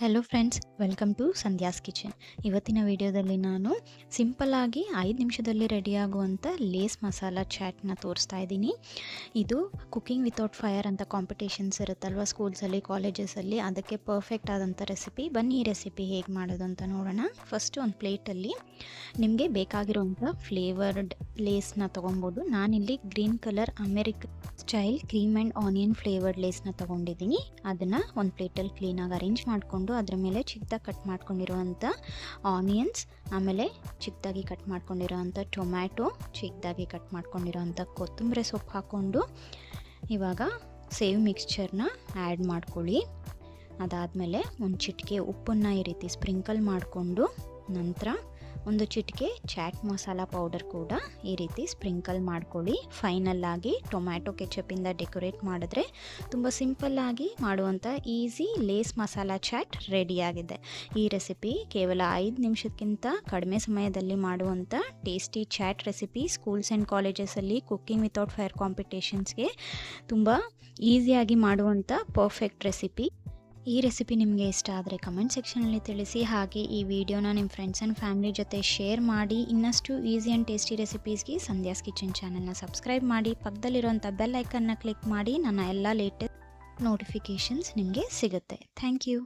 Hello friends welcome to Sandhya's kitchen ಇವತ್ತಿನ ವಿಡಿಯೋದಲ್ಲಿ ನಾನು ಸಿಂಪಲ್ಲಾಗಿ ಐದು ನಿಮಿಷದಲ್ಲಿ ರೆಡಿಯಾಗುವಂಥ ಲೇಸ್ ಮಸಾಲ ಚಾಟ್ನ ತೋರಿಸ್ತಾ ಇದ್ದೀನಿ. ಇದು ಕುಕಿಂಗ್ ವಿತೌಟ್ ಫೈರ್ ಅಂತ ಕಾಂಪಿಟೇಷನ್ಸ್ ಇರುತ್ತಲ್ವ ಸ್ಕೂಲ್ಸಲ್ಲಿ ಕಾಲೇಜಸಲ್ಲಿ ಅದಕ್ಕೆ ಪರ್ಫೆಕ್ಟ್ ಆದಂಥ ರೆಸಿಪಿ ಬನ್ನಿ ಈ ರೆಸಿಪಿ ಹೇಗೆ ಮಾಡೋದು ಅಂತ ನೋಡೋಣ. ಫಸ್ಟು ಒಂದು ಪ್ಲೇಟಲ್ಲಿ ನಿಮಗೆ ಬೇಕಾಗಿರುವಂಥ ಫ್ಲೇವರ್ಡ್ ಲೇಸ್ನ ತೊಗೊಬೋದು. ನಾನಿಲ್ಲಿ green colour America style cream and onion flavoured ಲೇಸ್ನ ತೊಗೊಂಡಿದ್ದೀನಿ. ಅದನ್ನು ಒಂದು ಪ್ಲೇಟಲ್ಲಿ ಕ್ಲೀನಾಗಿ ಅರೇಂಜ್ ಮಾಡಿಕೊಂಡು ಅದ್ರ ಮೇಲೆ ಚಿಕ್ಕದಾಗಿ ಕಟ್ ಮಾಡ್ಕೊಂಡಿರುವಂಥ ಆನಿಯನ್ಸ್, ಆಮೇಲೆ ಚಿಕ್ಕದಾಗಿ ಕಟ್ ಮಾಡ್ಕೊಂಡಿರೋವಂಥ ಟೊಮ್ಯಾಟೊ, ಚಿಕ್ಕದಾಗಿ ಕಟ್ ಮಾಡ್ಕೊಂಡಿರೋವಂಥ ಕೊತ್ತಂಬರಿ ಸೊಪ್ಪು ಹಾಕ್ಕೊಂಡು ಇವಾಗ ಸೇವ್ ಮಿಕ್ಸ್ಚರ್ನ ಆ್ಯಡ್ ಮಾಡ್ಕೊಳ್ಳಿ. ಅದಾದಮೇಲೆ ಒಂದು ಚಿಟಿಕೆ ಉಪ್ಪನ್ನು ಈ ರೀತಿ ಸ್ಪ್ರಿಂಕಲ್ ಮಾಡಿಕೊಂಡು ನಂತರ ಒಂದು ಚಿಟಿಕೆ, ಚಾಟ್ ಮಸಾಲ ಪೌಡರ್ ಕೂಡ ಈ ರೀತಿ ಸ್ಪ್ರಿಂಕಲ್ ಮಾಡ್ಕೊಳ್ಳಿ. ಫೈನಲ್ಲಾಗಿ ಟೊಮ್ಯಾಟೊ ಕೆಚಪಿಂದ ಡೆಕೋರೇಟ್ ಮಾಡಿದ್ರೆ ತುಂಬ ಸಿಂಪಲ್ಲಾಗಿ ಮಾಡುವಂಥ ಈಸಿ ಲೇಸ್ ಮಸಾಲ ಚಾಟ್ ರೆಡಿಯಾಗಿದೆ ಈ ರೆಸಿಪಿ ಕೇವಲ ಐದು ನಿಮಿಷಕ್ಕಿಂತ ಕಡಿಮೆ ಸಮಯದಲ್ಲಿ ಮಾಡುವಂಥ tasty chaat recipe schools and ಕಾಲೇಜಸಲ್ಲಿ cooking without fire ಕಾಂಪಿಟೇಷನ್ಸ್ಗೆ ತುಂಬ ಈಸಿಯಾಗಿ ಮಾಡುವಂಥ ಪರ್ಫೆಕ್ಟ್ ರೆಸಿಪಿ. ಈ ರೆಸಿಪಿ ನಿಮಗೆ ಇಷ್ಟ ಆದರೆ ಕಮೆಂಟ್ ಸೆಕ್ಷನಲ್ಲಿ ತಿಳಿಸಿ. ಹಾಗೆ ಈ ವಿಡಿಯೋನ ನಿಮ್ಮ ಫ್ರೆಂಡ್ಸ್ ಆ್ಯಂಡ್ ಫ್ಯಾಮಿಲಿ ಜೊತೆ ಶೇರ್ ಮಾಡಿ. ಇನ್ನಷ್ಟು ಈಸಿ ಆ್ಯಂಡ್ ಟೇಸ್ಟಿ ರೆಸಿಪೀಸ್ಗೆ ಸಂಧ್ಯಾಸ್ ಕಿಚನ್ ಚಾನಲ್ನ ಸಬ್ಸ್ಕ್ರೈಬ್ ಮಾಡಿ. ಪಕ್ಕದಲ್ಲಿರುವಂಥ ಬೆಲ್ ಐಕನ್ನ ಕ್ಲಿಕ್ ಮಾಡಿ. ನನ್ನ ಎಲ್ಲ ಲೇಟೆಸ್ಟ್ ನೋಟಿಫಿಕೇಷನ್ಸ್ ನಿಮಗೆ ಸಿಗುತ್ತೆ. Thank you